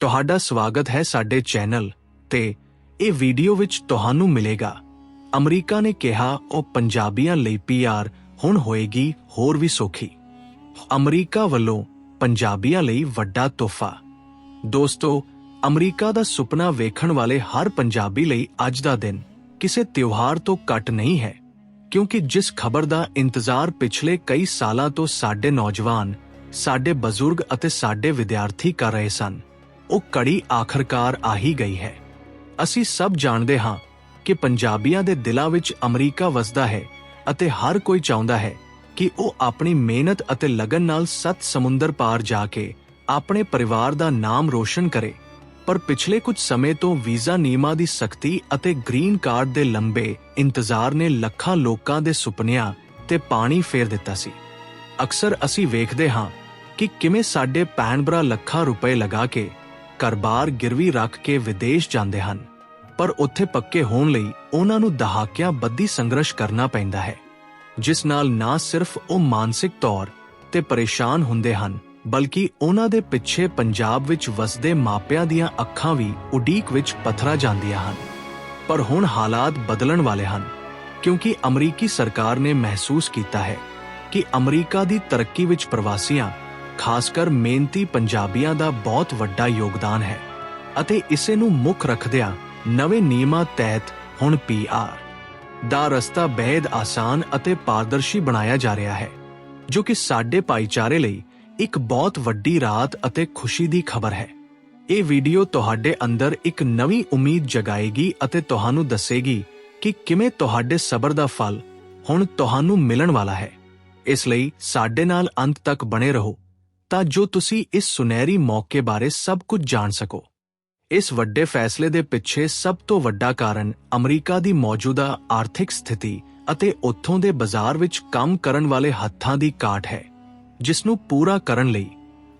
ਤੁਹਾਡਾ ਸਵਾਗਤ ਹੈ ਸਾਡੇ ਚੈਨਲ ਤੇ ਇਹ ਵੀਡੀਓ ਵਿੱਚ ਤੁਹਾਨੂੰ ਮਿਲੇਗਾ। ਅਮਰੀਕਾ ਨੇ ਕਿਹਾ, ਉਹ ਪੰਜਾਬੀਆਂ ਲਈ ਪੀਆਰ ਹੁਣ ਹੋਏਗੀ ਹੋਰ ਵੀ ਸੌਖੀ। ਅਮਰੀਕਾ ਵੱਲੋਂ ਪੰਜਾਬੀਆਂ ਲਈ ਵੱਡਾ ਤੋਹਫਾ। ਦੋਸਤੋ, ਅਮਰੀਕਾ ਦਾ ਸੁਪਨਾ ਵੇਖਣ ਵਾਲੇ ਹਰ ਪੰਜਾਬੀ ਲਈ ਅੱਜ ਦਾ ਦਿਨ ਕਿਸੇ ਤਿਉਹਾਰ ਤੋਂ ਘੱਟ ਨਹੀਂ ਹੈ, ਕਿਉਂਕਿ ਜਿਸ ਖਬਰ ਦਾ ਇੰਤਜ਼ਾਰ ਪਿਛਲੇ ਕਈ ਸਾਲਾਂ ਤੋਂ ਸਾਡੇ ਨੌਜਵਾਨ, ਸਾਡੇ ਬਜ਼ੁਰਗ ਅਤੇ ਸਾਡੇ ਵਿਦਿਆਰਥੀ ਕਰ ਰਹੇ ਸਨ ਉਹ ਕੜੀ ਆਖਰਕਾਰ ਆ ਹੀ ਗਈ ਹੈ। ਅਸੀਂ ਸਭ ਜਾਣਦੇ ਹਾਂ ਕਿ ਪੰਜਾਬੀਆਂ ਦੇ ਦਿਲਾਂ ਵਿੱਚ ਅਮਰੀਕਾ ਵਸਦਾ ਹੈ ਅਤੇ ਹਰ ਕੋਈ ਚਾਹੁੰਦਾ ਹੈ ਕਿ ਉਹ ਆਪਣੀ ਮਿਹਨਤ ਅਤੇ ਲਗਨ ਨਾਲ ਸੱਤ ਸਮੁੰਦਰ ਪਾਰ ਜਾ ਕੇ ਆਪਣੇ ਪਰਿਵਾਰ ਦਾ ਨਾਮ ਰੋਸ਼ਨ ਕਰੇ। ਪਰ ਪਿਛਲੇ ਕੁਝ ਸਮੇਂ ਤੋਂ ਵੀਜ਼ਾ ਨਿਯਮਾਂ ਦੀ ਸਖਤੀ ਅਤੇ ਗ੍ਰੀਨ ਕਾਰਡ ਦੇ ਲੰਬੇ ਇੰਤਜ਼ਾਰ ਨੇ ਲੱਖਾਂ ਲੋਕਾਂ ਦੇ ਸੁਪਨਿਆਂ ਤੇ ਪਾਣੀ ਫੇਰ ਦਿੱਤਾ ਸੀ। ਅਕਸਰ ਅਸੀਂ ਵੇਖਦੇ ਹਾਂ ਕਿ ਕਿਵੇਂ ਸਾਡੇ ਭੈਣ ਭਰਾ ਲੱਖਾਂ ਰੁਪਏ ਲਗਾ ਕੇ ਘਰ-ਬਾਰ ਗਿਰਵੀ ਰੱਖ ਕੇ ਵਿਦੇਸ਼ ਜਾਂਦੇ ਹਨ, ਪਰ ਉੱਥੇ ਪੱਕੇ ਹੋਣ ਲਈ ਉਹਨਾਂ ਨੂੰ ਦਹਾਕਿਆਂ ਬੱਧੀ ਸੰਘਰਸ਼ ਕਰਨਾ ਪੈਂਦਾ ਹੈ, ਜਿਸ ਨਾਲ ਨਾ ਸਿਰਫ ਉਹ ਮਾਨਸਿਕ ਤੌਰ ਤੇ ਪਰੇਸ਼ਾਨ ਹੁੰਦੇ ਹਨ, ਬਲਕਿ ਉਹਨਾਂ ਦੇ ਪਿੱਛੇ ਪੰਜਾਬ ਵਿੱਚ ਵਸਦੇ ਮਾਪਿਆਂ ਦੀਆਂ ਅੱਖਾਂ ਵੀ ਉਡੀਕ ਵਿੱਚ ਪਥਰਾ ਜਾਂਦੀਆਂ ਹਨ। ਪਰ ਹੁਣ ਹਾਲਾਤ ਬਦਲਣ ਵਾਲੇ ਹਨ, ਕਿਉਂਕਿ ਅਮਰੀਕੀ ਸਰਕਾਰ ਨੇ ਮਹਿਸੂਸ ਕੀਤਾ ਹੈ ਕਿ ਅਮਰੀਕਾ ਦੀ ਤਰੱਕੀ ਵਿੱਚ ਪ੍ਰਵਾਸੀਆਂ ਖਾਸ ਕਰ ਮਿਹਨਤੀ ਪੰਜਾਬੀਆਂ ਦਾ ਬਹੁਤ ਵੱਡਾ ਯੋਗਦਾਨ ਹੈ ਅਤੇ ਇਸੇ ਨੂੰ ਮੁੱਖ ਰੱਖਦਿਆਂ ਨਵੇਂ ਨਿਯਮਾਂ ਤਹਿਤ ਹੁਣ ਪੀਆਰ ਦਾ ਰਸਤਾ ਬੇਹਦ ਆਸਾਨ ਅਤੇ ਪਾਰਦਰਸ਼ੀ ਬਣਾਇਆ ਜਾ ਰਿਹਾ ਹੈ, ਜੋ ਕਿ ਸਾਡੇ ਭਾਈਚਾਰੇ ਲਈ ਇੱਕ ਬਹੁਤ ਵੱਡੀ ਰਾਤ ਅਤੇ ਖੁਸ਼ੀ ਦੀ ਖਬਰ ਹੈ। ਇਹ ਵੀਡੀਓ ਤੁਹਾਡੇ ਅੰਦਰ ਇੱਕ ਨਵੀਂ ਉਮੀਦ ਜਗਾਏਗੀ ਅਤੇ ਤੁਹਾਨੂੰ ਦੱਸੇਗੀ ਕਿ ਕਿਵੇਂ ਤੁਹਾਡੇ ਸਬਰ ਦਾ ਫਲ ਹੁਣ ਤੁਹਾਨੂੰ ਮਿਲਣ ਵਾਲਾ ਹੈ। ਇਸ ਲਈ ਸਾਡੇ ਨਾਲ ਅੰਤ ਤੱਕ ਬਣੇ ਰਹੋ। ਤਾਂ ਜੋ ਤੁਸੀਂ ਇਸ ਸੁਨਹਿਰੀ ਮੌਕੇ ਬਾਰੇ ਸਭ ਕੁਝ ਜਾਣ ਸਕੋ। ਇਸ ਵੱਡੇ ਫੈਸਲੇ ਦੇ ਪਿੱਛੇ ਸਭ ਤੋਂ ਵੱਡਾ ਕਾਰਨ ਅਮਰੀਕਾ ਦੀ ਮੌਜੂਦਾ ਆਰਥਿਕ ਸਥਿਤੀ ਅਤੇ ਉੱਥੋਂ ਦੇ ਬਾਜ਼ਾਰ ਵਿੱਚ ਕੰਮ ਕਰਨ ਵਾਲੇ ਹੱਥਾਂ ਦੀ ਘਾਟ ਹੈ, ਜਿਸ ਨੂੰ ਪੂਰਾ ਕਰਨ ਲਈ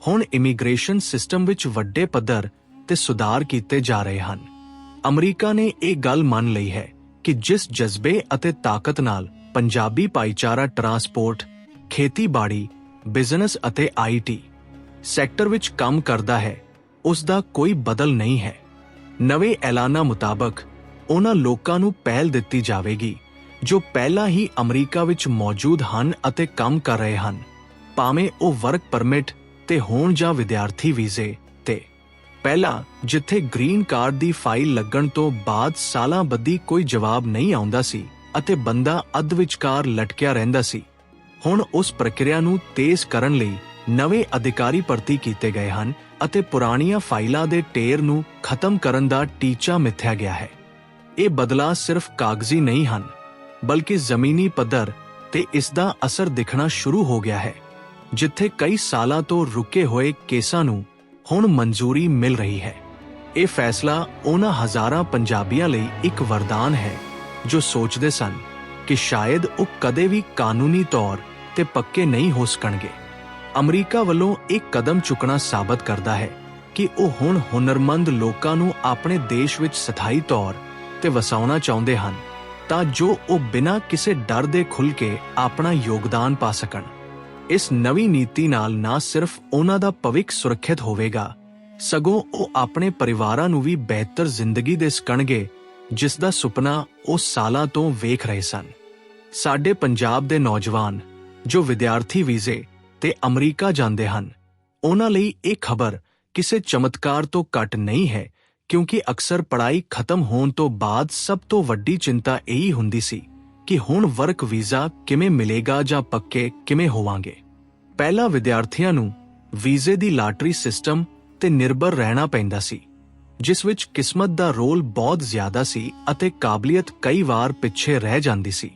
ਹੁਣ ਇਮੀਗ੍ਰੇਸ਼ਨ ਸਿਸਟਮ ਵਿੱਚ ਵੱਡੇ ਪੱਧਰ ਤੇ ਸੁਧਾਰ ਕੀਤੇ ਜਾ ਰਹੇ ਹਨ। ਅਮਰੀਕਾ ਨੇ ਇਹ ਗੱਲ ਮੰਨ ਲਈ ਹੈ ਕਿ ਜਿਸ ਜਜ਼ਬੇ ਅਤੇ ਤਾਕਤ ਨਾਲ ਪੰਜਾਬੀ ਭਾਈਚਾਰਾ ਟਰਾਂਸਪੋਰਟ, ਖੇਤੀਬਾੜੀ ਬਿਜ਼ਨਸ ਅਤੇ ਆਈਟੀ ਸੈਕਟਰ ਵਿੱਚ ਕੰਮ ਕਰਦਾ ਹੈ ਉਸ ਦਾ ਕੋਈ ਬਦਲ ਨਹੀਂ ਹੈ। ਨਵੇਂ ਐਲਾਨਾਂ ਮੁਤਾਬਕ, ਉਹਨਾਂ ਲੋਕਾਂ ਨੂੰ ਪਹਿਲ ਦਿੱਤੀ ਜਾਵੇਗੀ, ਜੋ ਪਹਿਲਾਂ ਹੀ ਅਮਰੀਕਾ ਵਿੱਚ ਮੌਜੂਦ ਹਨ ਅਤੇ ਕੰਮ ਕਰ ਰਹੇ ਹਨ, ਭਾਵੇਂ ਉਹ ਵਰਕ ਪਰਮਿਟ ਤੇ ਹੋਣ ਜਾਂ ਵਿਦਿਆਰਥੀ ਵੀਜ਼ੇ ਤੇ। ਪਹਿਲਾਂ, ਜਿੱਥੇ ਗ੍ਰੀਨ ਕਾਰਡ ਦੀ ਫਾਈਲ ਲੱਗਣ ਤੋਂ ਬਾਅਦ ਸਾਲਾਂ ਬੱਧੀ ਕੋਈ ਜਵਾਬ ਨਹੀਂ ਆਉਂਦਾ ਸੀ ਅਤੇ ਬੰਦਾ ਅੱਧ ਵਿਚਕਾਰ ਲਟਕਿਆ ਰਹਿੰਦਾ ਸੀ। ਹੁਣ ਉਸ ਪ੍ਰਕਿਰਿਆ ਨੂੰ ਤੇਜ਼ ਕਰਨ ਲਈ ਨਵੇਂ ਅਧਿਕਾਰੀ ਭਰਤੀ ਕੀਤੇ ਗਏ ਹਨ ਅਤੇ ਪੁਰਾਣੀਆਂ ਫਾਈਲਾਂ ਦੇ ਢੇਰ ਨੂੰ ਖਤਮ ਕਰਨ ਦਾ ਟੀਚਾ ਮਿੱਥਿਆ ਗਿਆ ਹੈ। ਇਹ ਬਦਲਾਅ ਸਿਰਫ ਕਾਗਜ਼ੀ ਨਹੀਂ ਹਨ, ਬਲਕਿ ਜ਼ਮੀਨੀ ਪੱਧਰ ਤੇ ਇਸ ਦਾ ਅਸਰ ਦਿਖਣਾ ਸ਼ੁਰੂ ਹੋ ਗਿਆ ਹੈ, ਜਿੱਥੇ ਕਈ ਸਾਲਾਂ ਤੋਂ ਰੁਕੇ ਹੋਏ ਕੇਸਾਂ ਨੂੰ ਹੁਣ ਮਨਜ਼ੂਰੀ ਮਿਲ ਰਹੀ ਹੈ। ਇਹ ਫੈਸਲਾ ਉਹਨਾਂ ਹਜ਼ਾਰਾਂ ਪੰਜਾਬੀਆਂ ਲਈ ਇੱਕ ਵਰਦਾਨ ਹੈ, ਜੋ ਸੋਚਦੇ ਸਨ ਕਿ ਸ਼ਾਇਦ ਉਹ ਕਦੇ ਵੀ ਕਾਨੂੰਨੀ ਤੌਰ ਤੇ ਪੱਕੇ ਨਹੀਂ ਹੋ ਸਕਣਗੇ। ਅਮਰੀਕਾ ਵੱਲੋਂ ਇੱਕ ਕਦਮ ਚੁੱਕਣਾ ਸਾਬਤ ਕਰਦਾ ਹੈ ਕਿ ਉਹ ਹੁਣ ਹੁਨਰਮੰਦ ਲੋਕਾਂ ਨੂੰ ਆਪਣੇ ਦੇਸ਼ ਵਿੱਚ ਸਥਾਈ ਤੌਰ ਤੇ ਵਸਾਉਣਾ ਚਾਹੁੰਦੇ ਹਨ, ਤਾਂ ਜੋ ਉਹ ਬਿਨਾਂ ਕਿਸੇ ਡਰ ਦੇ ਖੁੱਲ ਕੇ ਆਪਣਾ ਯੋਗਦਾਨ ਪਾ ਸਕਣ। ਇਸ ਨਵੀਂ ਨੀਤੀ ਨਾਲ ਨਾ ਸਿਰਫ ਉਹਨਾਂ ਦਾ ਭਵਿੱਖ ਸੁਰੱਖਿਅਤ ਹੋਵੇਗਾ, ਸਗੋਂ ਉਹ ਆਪਣੇ ਪਰਿਵਾਰਾਂ ਨੂੰ ਵੀ ਬਿਹਤਰ ਜ਼ਿੰਦਗੀ ਦੇ ਸਕਣਗੇ, ਜਿਸ ਦਾ ਸੁਪਨਾ ਉਹ ਸਾਲਾਂ ਤੋਂ ਵੇਖ ਰਹੇ ਸਨ। ਸਾਡੇ ਪੰਜਾਬ ਦੇ ਨੌਜਵਾਨ ਜੋ ਵਿਦਿਆਰਥੀ ਵੀਜ਼ੇ ਤੇ ਅਮਰੀਕਾ ਜਾਂਦੇ ਹਨ, ਉਹਨਾਂ ਲਈ ਇਹ ਖਬਰ ਕਿਸੇ ਚਮਤਕਾਰ ਤੋਂ ਘੱਟ ਨਹੀਂ ਹੈ, ਕਿਉਂਕਿ ਅਕਸਰ ਪੜ੍ਹਾਈ ਖਤਮ ਹੋਣ ਤੋਂ ਬਾਅਦ ਸਭ ਤੋਂ ਵੱਡੀ ਚਿੰਤਾ ਇਹੀ ਹੁੰਦੀ ਸੀ ਕਿ ਹੁਣ ਵਰਕ ਵੀਜ਼ਾ ਕਿਵੇਂ ਮਿਲੇਗਾ ਜਾਂ ਪੱਕੇ ਕਿਵੇਂ ਹੋਵਾਂਗੇ। ਪਹਿਲਾਂ ਵਿਦਿਆਰਥੀਆਂ ਨੂੰ ਵੀਜ਼ੇ ਦੀ ਲਾਟਰੀ ਸਿਸਟਮ ਤੇ ਨਿਰਭਰ ਰਹਿਣਾ ਪੈਂਦਾ ਸੀ, ਜਿਸ ਵਿੱਚ ਕਿਸਮਤ ਦਾ ਰੋਲ ਬਹੁਤ ਜ਼ਿਆਦਾ ਸੀ ਅਤੇ ਕਾਬਲੀਅਤ ਕਈ ਵਾਰ ਪਿੱਛੇ ਰਹਿ ਜਾਂਦੀ ਸੀ,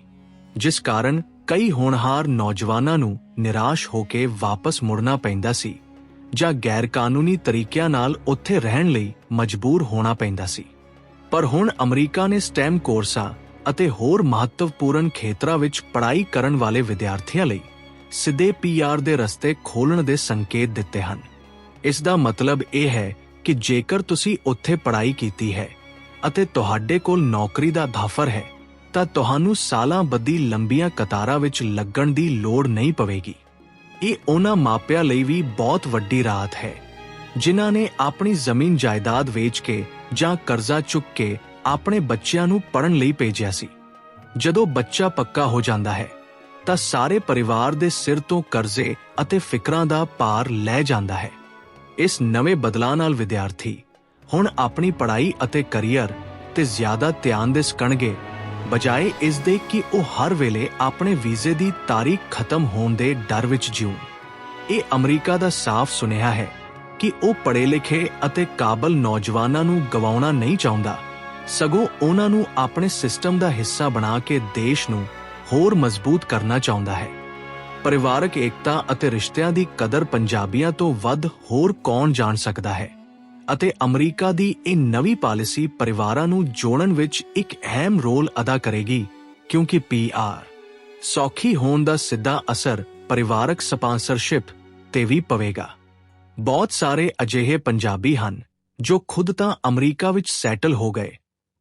ਜਿਸ ਕਾਰਨ ਕਈ ਹੋਣਹਾਰ ਨੌਜਵਾਨਾਂ ਨੂੰ ਨਿਰਾਸ਼ ਹੋ ਕੇ ਵਾਪਸ ਮੁੜਨਾ ਪੈਂਦਾ ਸੀ ਜਾਂ ਗੈਰ ਕਾਨੂੰਨੀ ਤਰੀਕਿਆਂ ਨਾਲ ਉੱਥੇ ਰਹਿਣ ਲਈ ਮਜਬੂਰ ਹੋਣਾ ਪੈਂਦਾ ਸੀ। ਪਰ ਹੁਣ ਅਮਰੀਕਾ ਨੇ ਸਟੈਮ ਕੋਰਸਾਂ ਅਤੇ ਹੋਰ ਮਹੱਤਵਪੂਰਨ ਖੇਤਰਾਂ ਵਿੱਚ ਪੜ੍ਹਾਈ ਕਰਨ ਵਾਲੇ ਵਿਦਿਆਰਥੀਆਂ ਲਈ ਸਿੱਧੇ ਪੀਆਰ ਦੇ ਰਸਤੇ ਖੋਲਣ ਦੇ ਸੰਕੇਤ ਦਿੱਤੇ ਹਨ। ਇਸ ਦਾ ਮਤਲਬ ਇਹ ਹੈ ਕਿ ਜੇਕਰ ਤੁਸੀਂ ਉੱਥੇ ਪੜ੍ਹਾਈ ਕੀਤੀ ਹੈ ਅਤੇ ਤੁਹਾਡੇ ਕੋਲ ਨੌਕਰੀ ਦਾ ਧਾਫਰ ਹੈ ਤਾਂ ਤੁਹਾਨੂੰ ਸਾਲਾਂ ਬੱਧੀ ਲੰਬੀਆਂ ਕਤਾਰਾਂ ਵਿੱਚ ਲੱਗਣ ਦੀ ਲੋੜ ਨਹੀਂ ਪਵੇਗੀ। ਇਹ ਉਹਨਾਂ ਮਾਪਿਆਂ ਲਈ ਵੀ ਬਹੁਤ ਵੱਡੀ ਰਾਹਤ ਹੈ, ਜਿਨ੍ਹਾਂ ਨੇ ਆਪਣੀ ਜ਼ਮੀਨ ਜਾਇਦਾਦ ਵੇਚ ਕੇ ਜਾਂ ਕਰਜ਼ਾ ਚੁੱਕ ਕੇ ਆਪਣੇ ਬੱਚਿਆਂ ਨੂੰ ਪੜਨ ਲਈ ਭੇਜਿਆ ਸੀ। ਜਦੋਂ ਬੱਚਾ ਪੱਕਾ ਹੋ ਜਾਂਦਾ ਹੈ, ਤਾਂ ਸਾਰੇ ਪਰਿਵਾਰ ਦੇ ਸਿਰ ਤੋਂ ਕਰਜ਼ੇ ਅਤੇ ਫਿਕਰਾਂ ਦਾ ਭਾਰ ਲੈ ਜਾਂਦਾ ਹੈ। ਇਸ ਨਵੇਂ ਬਦਲਾਅ ਨਾਲ ਵਿਦਿਆਰਥੀ ਹੁਣ ਆਪਣੀ ਪੜ੍ਹਾਈ ਅਤੇ ਕੈਰੀਅਰ ਤੇ ਜ਼ਿਆਦਾ ਧਿਆਨ ਦੇ ਸਕਣਗੇ ਬਜਾਏ ਇਸ ਦੇ ਕਿ ਉਹ ਹਰ ਵੇਲੇ ਆਪਣੇ ਵੀਜ਼ੇ ਦੀ ਤਾਰੀਖ ਖਤਮ ਹੋਣ ਦੇ ਡਰ ਵਿੱਚ ਜਿਉਣ ਇਹ ਅਮਰੀਕਾ ਦਾ ਸਾਫ਼ ਸੁਨੇਹਾ ਹੈ ਕਿ ਉਹ ਪੜ੍ਹੇ ਲਿਖੇ ਅਤੇ ਕਾਬਲ ਨੌਜਵਾਨਾਂ ਨੂੰ ਗਵਾਉਣਾ ਨਹੀਂ ਚਾਹੁੰਦਾ। ਸਗੋਂ ਉਹਨਾਂ ਨੂੰ ਆਪਣੇ ਸਿਸਟਮ ਦਾ ਹਿੱਸਾ ਬਣਾ ਕੇ ਦੇਸ਼ ਨੂੰ ਹੋਰ ਮਜ਼ਬੂਤ ਕਰਨਾ ਚਾਹੁੰਦਾ ਹੈ। ਪਰਿਵਾਰਕ ਏਕਤਾ ਅਤੇ ਰਿਸ਼ਤਿਆਂ ਦੀ ਕਦਰ ਪੰਜਾਬੀਆਂ ਤੋਂ ਵੱਧ ਹੋਰ ਕੌਣ ਜਾਣ ਸਕਦਾ ਹੈ? ਅਤੇ ਅਮਰੀਕਾ ਦੀ ਇਹ ਨਵੀਂ ਪਾਲਿਸੀ ਪਰਿਵਾਰਾਂ ਨੂੰ ਜੋੜਨ ਵਿੱਚ ਇੱਕ ਅਹਿਮ ਰੋਲ ਅਦਾ ਕਰੇਗੀ, ਕਿਉਂਕਿ ਪੀਆਰ ਸੌਖੀ ਹੋਣ ਦਾ ਸਿੱਧਾ ਅਸਰ ਪਰਿਵਾਰਕ ਸਪਾਂਸਰਸ਼ਿਪ ਤੇ ਵੀ ਪਵੇਗਾ। ਬਹੁਤ ਸਾਰੇ ਅਜਿਹੇ ਪੰਜਾਬੀ ਹਨ ਜੋ ਖੁਦ ਤਾਂ ਅਮਰੀਕਾ ਵਿੱਚ ਸੈਟਲ ਹੋ ਗਏ,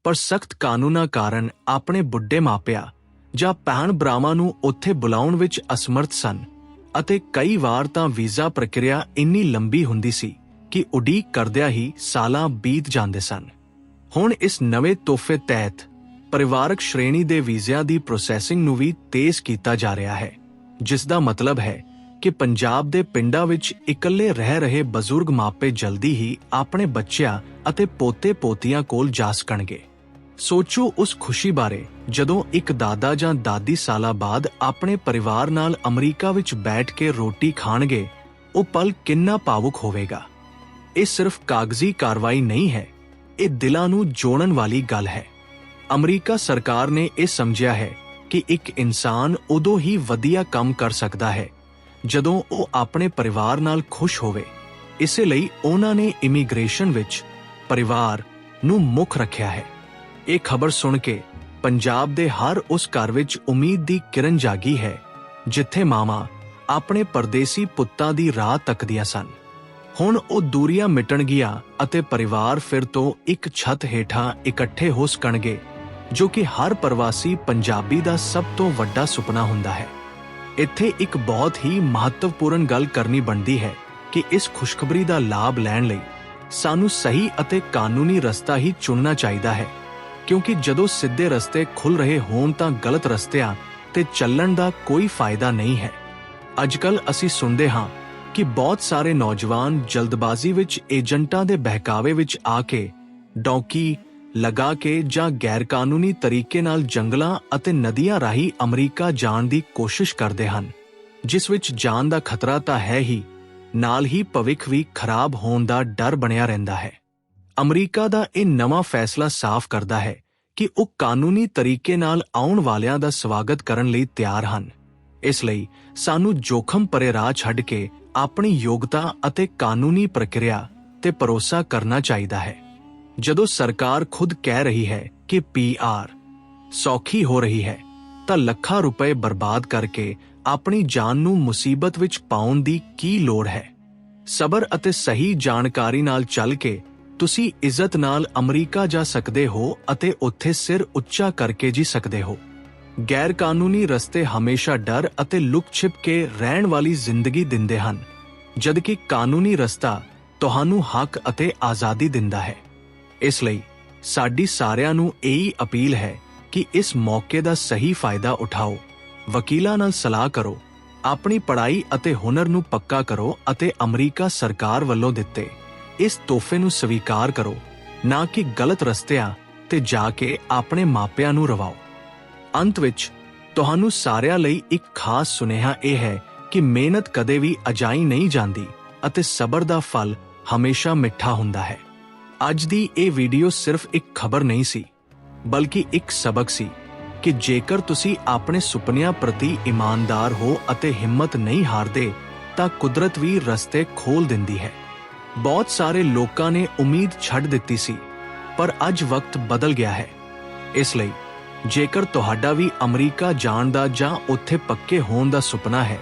ਪਰ ਸਖਤ ਕਾਨੂੰਨਾਂ ਕਾਰਨ ਆਪਣੇ ਬੁੱਢੇ ਮਾਪਿਆਂ ਜਾਂ ਭੈਣ ਭਰਾਵਾਂ ਨੂੰ ਉੱਥੇ ਬੁਲਾਉਣ ਵਿੱਚ ਅਸਮਰਥ ਸਨ ਅਤੇ ਕਈ ਵਾਰ ਤਾਂ ਵੀਜ਼ਾ ਪ੍ਰਕਿਰਿਆ ਇੰਨੀ ਲੰਬੀ ਹੁੰਦੀ ਸੀ। ਕਿ ਉਡੀਕ ਕਰਦਿਆਂ ਹੀ ਸਾਲਾਂ ਬੀਤ ਜਾਂਦੇ ਸਨ। ਹੁਣ ਇਸ ਨਵੇਂ ਤੋਹਫੇ ਤਹਿਤ ਪਰਿਵਾਰਕ ਸ਼੍ਰੇਣੀ ਦੇ ਵੀਜ਼ਿਆਂ ਦੀ ਪ੍ਰੋਸੈਸਿੰਗ ਨੂੰ ਵੀ ਤੇਜ਼ ਕੀਤਾ ਜਾ ਰਿਹਾ ਹੈ, ਜਿਸ ਦਾ ਮਤਲਬ ਹੈ ਕਿ ਪੰਜਾਬ ਦੇ ਪਿੰਡਾਂ ਵਿੱਚ ਇਕੱਲੇ ਰਹਿ ਰਹੇ ਬਜ਼ੁਰਗ ਮਾਪੇ ਜਲਦੀ ਹੀ ਆਪਣੇ ਬੱਚਿਆਂ ਅਤੇ ਪੋਤੇ-ਪੋਤੀਆਂ ਕੋਲ ਜਾ ਸਕਣਗੇ। ਸੋਚੋ ਉਸ ਖੁਸ਼ੀ ਬਾਰੇ, ਜਦੋਂ ਇੱਕ ਦਾਦਾ ਜਾਂ ਦਾਦੀ ਸਾਲਾਂ ਬਾਅਦ ਆਪਣੇ ਪਰਿਵਾਰ ਨਾਲ ਅਮਰੀਕਾ ਵਿੱਚ ਬੈਠ ਕੇ ਰੋਟੀ ਖਾਣਗੇ, ਉਹ ਪਲ ਕਿੰਨਾ ਭਾਵੁਕ ਹੋਵੇਗਾ। ਇਹ ਸਿਰਫ ਕਾਗਜ਼ੀ ਕਾਰਵਾਈ ਨਹੀਂ ਹੈ, ਇਹ ਦਿਲਾਂ ਨੂੰ ਜੋੜਨ ਵਾਲੀ ਗੱਲ ਹੈ। ਅਮਰੀਕਾ ਸਰਕਾਰ ਨੇ ਇਹ ਸਮਝਿਆ ਹੈ ਕਿ ਇੱਕ ਇਨਸਾਨ ਉਦੋਂ ਹੀ ਵਧੀਆ ਕੰਮ ਕਰ ਸਕਦਾ ਹੈ, ਜਦੋਂ ਉਹ ਆਪਣੇ ਪਰਿਵਾਰ ਨਾਲ ਖੁਸ਼ ਹੋਵੇ। ਇਸੇ ਲਈ ਉਹਨਾਂ ਨੇ ਇਮੀਗ੍ਰੇਸ਼ਨ ਵਿੱਚ ਪਰਿਵਾਰ ਨੂੰ ਮੁੱਖ ਰੱਖਿਆ ਹੈ। ਇਹ ਖਬਰ ਸੁਣ ਕੇ ਪੰਜਾਬ ਦੇ ਹਰ ਉਸ ਘਰ ਵਿੱਚ ਉਮੀਦ ਦੀ ਕਿਰਨ ਜਾਗੀ ਹੈ, ਜਿੱਥੇ ਮਾਮਾ ਆਪਣੇ ਪਰਦੇਸੀ ਪੁੱਤਾਂ ਦੀ ਰਾਹ ਤੱਕਦੀਆਂ ਸਨ। ਹੁਣ ਉਹ ਦੂਰੀਆਂ ਮਿਟਣਗੀਆਂ ਅਤੇ ਪਰਿਵਾਰ ਫਿਰ ਤੋਂ ਇੱਕ ਛੱਤ ਹੇਠਾਂ ਇਕੱਠੇ ਹੋ ਸਕਣਗੇ, ਜੋ ਕਿ ਹਰ ਪ੍ਰਵਾਸੀ ਪੰਜਾਬੀ ਦਾ ਸਭ ਤੋਂ ਵੱਡਾ ਸੁਪਨਾ ਹੁੰਦਾ ਹੈ। ਇੱਥੇ ਇੱਕ ਬਹੁਤ ਹੀ ਮਹੱਤਵਪੂਰਨ ਗੱਲ ਕਰਨੀ ਬਣਦੀ ਹੈ ਕਿ ਇਸ ਖੁਸ਼ਖਬਰੀ ਦਾ ਲਾਭ ਲੈਣ ਲਈ ਸਾਨੂੰ ਸਹੀ ਅਤੇ ਕਾਨੂੰਨੀ ਰਸਤਾ ਹੀ ਚੁਣਨਾ ਚਾਹੀਦਾ ਹੈ, ਕਿਉਂਕਿ ਜਦੋਂ ਸਿੱਧੇ ਰਸਤੇ ਖੁੱਲ ਰਹੇ ਹੋਣ ਤਾਂ ਗਲਤ ਰਸਤਿਆਂ ਤੇ ਚੱਲਣ ਦਾ ਕੋਈ ਫਾਇਦਾ ਨਹੀਂ ਹੈ। ਅੱਜਕੱਲ ਅਸੀਂ ਸੁਣਦੇ ਹਾਂ ਕਿ ਬਹੁਤ ਸਾਰੇ ਨੌਜਵਾਨ ਜਲਦਬਾਜ਼ੀ ਵਿੱਚ ਏਜੰਟਾਂ ਦੇ ਬਹਿਕਾਵੇ ਵਿੱਚ ਆ ਕੇ ਡੌਂਕੀ ਲਗਾ ਕੇ ਜਾਂ ਗੈਰਕਾਨੂੰਨੀ ਤਰੀਕੇ ਨਾਲ ਜੰਗਲਾਂ ਅਤੇ ਨਦੀਆਂ ਰਾਹੀਂ ਅਮਰੀਕਾ ਜਾਣ ਦੀ ਕੋਸ਼ਿਸ਼ ਕਰਦੇ ਹਨ, ਜਿਸ ਵਿੱਚ ਜਾਨ ਦਾ ਖਤਰਾ ਤਾਂ ਹੈ ਹੀ, ਨਾਲ ਹੀ ਭਵਿੱਖ ਵੀ ਖਰਾਬ ਹੋਣ ਦਾ ਡਰ ਬਣਿਆ ਰਹਿੰਦਾ ਹੈ। ਅਮਰੀਕਾ ਦਾ ਇਹ ਨਵਾਂ ਫੈਸਲਾ ਸਾਫ਼ ਕਰਦਾ ਹੈ ਕਿ ਉਹ ਕਾਨੂੰਨੀ ਤਰੀਕੇ ਨਾਲ ਆਉਣ ਵਾਲਿਆਂ ਦਾ ਸਵਾਗਤ ਕਰਨ ਲਈ ਤਿਆਰ ਹਨ। ਇਸ ਲਈ ਸਾਨੂੰ ਜੋਖਮ ਪਰੇ ਰਾਹ ਛੱਡ ਕੇ ਆਪਣੀ ਯੋਗਤਾ ਅਤੇ ਕਾਨੂੰਨੀ ਪ੍ਰਕਿਰਿਆ ਤੇ ਭਰੋਸਾ ਕਰਨਾ ਚਾਹੀਦਾ ਹੈ। ਜਦੋਂ ਸਰਕਾਰ ਖੁਦ ਕਹਿ ਰਹੀ ਹੈ ਕਿ ਪੀਆਰ ਸੌਖੀ ਹੋ ਰਹੀ ਹੈ, ਤਾਂ ਲੱਖਾਂ ਰੁਪਏ ਬਰਬਾਦ ਕਰਕੇ ਆਪਣੀ ਜਾਨ ਨੂੰ ਮੁਸੀਬਤ ਵਿੱਚ ਪਾਉਣ ਦੀ ਕੀ ਲੋੜ ਹੈ? ਸਬਰ ਅਤੇ ਸਹੀ ਜਾਣਕਾਰੀ ਨਾਲ ਚੱਲ ਕੇ ਤੁਸੀਂ ਇੱਜ਼ਤ ਨਾਲ ਅਮਰੀਕਾ ਜਾ ਸਕਦੇ ਹੋ ਅਤੇ ਉੱਥੇ ਸਿਰ ਉੱਚਾ ਕਰਕੇ ਜੀ ਸਕਦੇ ਹੋ। ਗੈਰ ਕਾਨੂੰਨੀ ਰਸਤੇ ਹਮੇਸ਼ਾ ਡਰ ਅਤੇ ਲੁਕ ਕੇ ਰਹਿਣ ਵਾਲੀ ਜ਼ਿੰਦਗੀ ਦਿੰਦੇ ਹਨ, ਜਦਕਿ ਕਾਨੂੰਨੀ ਰਸਤਾ ਤੁਹਾਨੂੰ ਹੱਕ ਅਤੇ ਆਜ਼ਾਦੀ ਦਿੰਦਾ ਹੈ। ਇਸ ਲਈ ਸਾਡੀ ਸਾਰਿਆਂ ਨੂੰ ਇਹੀ ਅਪੀਲ ਹੈ ਕਿ ਇਸ ਮੌਕੇ ਦਾ ਸਹੀ ਫਾਇਦਾ ਉਠਾਓ। ਵਕੀਲਾਂ ਨਾਲ ਸਲਾਹ ਕਰੋ, ਆਪਣੀ ਪੜ੍ਹਾਈ ਅਤੇ ਹੁਨਰ ਨੂੰ ਪੱਕਾ ਕਰੋ ਅਤੇ ਅਮਰੀਕਾ ਸਰਕਾਰ ਵੱਲੋਂ ਦਿੱਤੇ ਇਸ ਤੋਹਫੇ ਨੂੰ ਸਵੀਕਾਰ ਕਰੋ, ਨਾ ਕਿ ਗਲਤ ਰਸਤਿਆਂ ਤੇ ਜਾ ਕੇ ਆਪਣੇ ਮਾਪਿਆਂ ਨੂੰ ਰਵਾਓ। ਅੰਤ ਵਿੱਚ ਤੁਹਾਨੂੰ ਸਾਰਿਆਂ ਲਈ ਇੱਕ ਖਾਸ ਸੁਨੇਹਾ ਇਹ ਹੈ ਕਿ ਮਿਹਨਤ ਕਦੇ ਵੀ ਅਜਾਈ ਨਹੀਂ ਜਾਂਦੀ ਅਤੇ ਸਬਰ ਦਾ ਫਲ ਹਮੇਸ਼ਾ ਮਿੱਠਾ ਹੁੰਦਾ ਹੈ। ਅੱਜ ਦੀ ਇਹ ਵੀਡੀਓ ਸਿਰਫ ਇੱਕ ਖਬਰ ਨਹੀਂ ਸੀ, ਬਲਕਿ ਇੱਕ ਸਬਕ ਸੀ ਕਿ ਜੇਕਰ ਤੁਸੀਂ ਆਪਣੇ ਸੁਪਨਿਆਂ ਪ੍ਰਤੀ ਇਮਾਨਦਾਰ ਹੋ ਅਤੇ ਹਿੰਮਤ ਨਹੀਂ ਹਾਰਦੇ, ਤਾਂ ਕੁਦਰਤ ਵੀ ਰਸਤੇ ਖੋਲ ਦਿੰਦੀ ਹੈ। ਬਹੁਤ ਸਾਰੇ ਲੋਕਾਂ ਨੇ ਉਮੀਦ ਛੱਡ ਦਿੱਤੀ ਸੀ, ਪਰ ਅੱਜ ਵਕਤ ਬਦਲ ਗਿਆ ਹੈ। ਇਸ ਲਈ ਜੇਕਰ ਤੁਹਾਡਾ ਵੀ ਅਮਰੀਕਾ ਜਾਣ ਦਾ ਜਾਂ ਉੱਥੇ ਪੱਕੇ ਹੋਣ ਦਾ ਸੁਪਨਾ ਹੈ,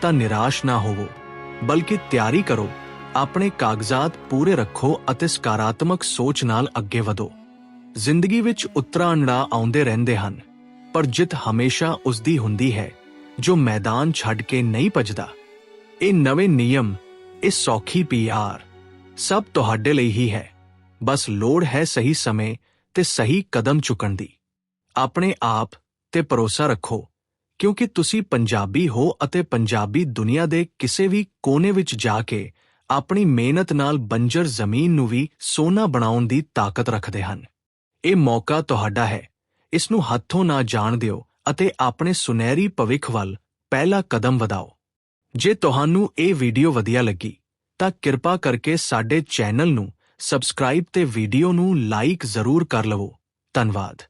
ਤਾਂ ਨਿਰਾਸ਼ ਨਾ ਹੋਵੋ, ਬਲਕਿ ਤਿਆਰੀ ਕਰੋ, ਆਪਣੇ ਕਾਗਜ਼ਾਤ ਪੂਰੇ ਰੱਖੋ ਅਤੇ ਸਕਾਰਾਤਮਕ ਸੋਚ ਨਾਲ ਅੱਗੇ ਵਧੋ। ਜ਼ਿੰਦਗੀ ਵਿੱਚ ਉਤਰਾਂੜਾ ਆਉਂਦੇ ਰਹਿੰਦੇ ਹਨ, ਪਰ ਜਿੱਤ ਹਮੇਸ਼ਾ ਉਸ ਦੀ ਹੁੰਦੀ ਹੈ, ਜੋ ਮੈਦਾਨ ਛੱਡ ਕੇ ਨਹੀਂ ਭੱਜਦਾ। ਇਹ ਨਵੇਂ ਨਿਯਮ, ਇਹ ਸੌਖੀ ਪੀਆਰ ਸਭ ਤੁਹਾਡੇ ਲਈ ਹੀ ਹੈ। ਬਸ ਲੋੜ ਹੈ ਸਹੀ ਸਮੇਂ ਤੇ ਸਹੀ ਕਦਮ ਚੁੱਕਣ ਦੀ। ਆਪਣੇ ਆਪ ਤੇ ਭਰੋਸਾ ਰੱਖੋ, ਕਿਉਂਕਿ ਤੁਸੀਂ ਪੰਜਾਬੀ ਹੋ ਅਤੇ ਪੰਜਾਬੀ ਦੁਨੀਆ ਦੇ ਕਿਸੇ ਵੀ ਕੋਨੇ ਵਿੱਚ ਜਾ ਕੇ ਆਪਣੀ ਮਿਹਨਤ ਨਾਲ ਬੰਜਰ ਜ਼ਮੀਨ ਨੂੰ ਵੀ ਸੋਨਾ ਬਣਾਉਣ ਦੀ ਤਾਕਤ ਰੱਖਦੇ ਹਨ। ਇਹ ਮੌਕਾ ਤੁਹਾਡਾ ਹੈ। ਇਸ ਨੂੰ ਹੱਥੋਂ ਨਾ ਜਾਣ ਦਿਓ ਅਤੇ ਆਪਣੇ ਸੁਨਹਿਰੀ ਭਵਿੱਖ ਵੱਲ ਪਹਿਲਾ ਕਦਮ ਵਧਾਓ। ਜੇ ਤੁਹਾਨੂੰ ਇਹ ਵੀਡੀਓ ਵਧੀਆ ਲੱਗੀ, ਤਾਂ ਕਿਰਪਾ ਕਰਕੇ ਸਾਡੇ ਚੈਨਲ ਨੂੰ ਸਬਸਕ੍ਰਾਈਬ ਤੇ ਵੀਡੀਓ ਨੂੰ ਲਾਈਕ ਜ਼ਰੂਰ ਕਰ ਲਵੋ। ਧੰਨਵਾਦ।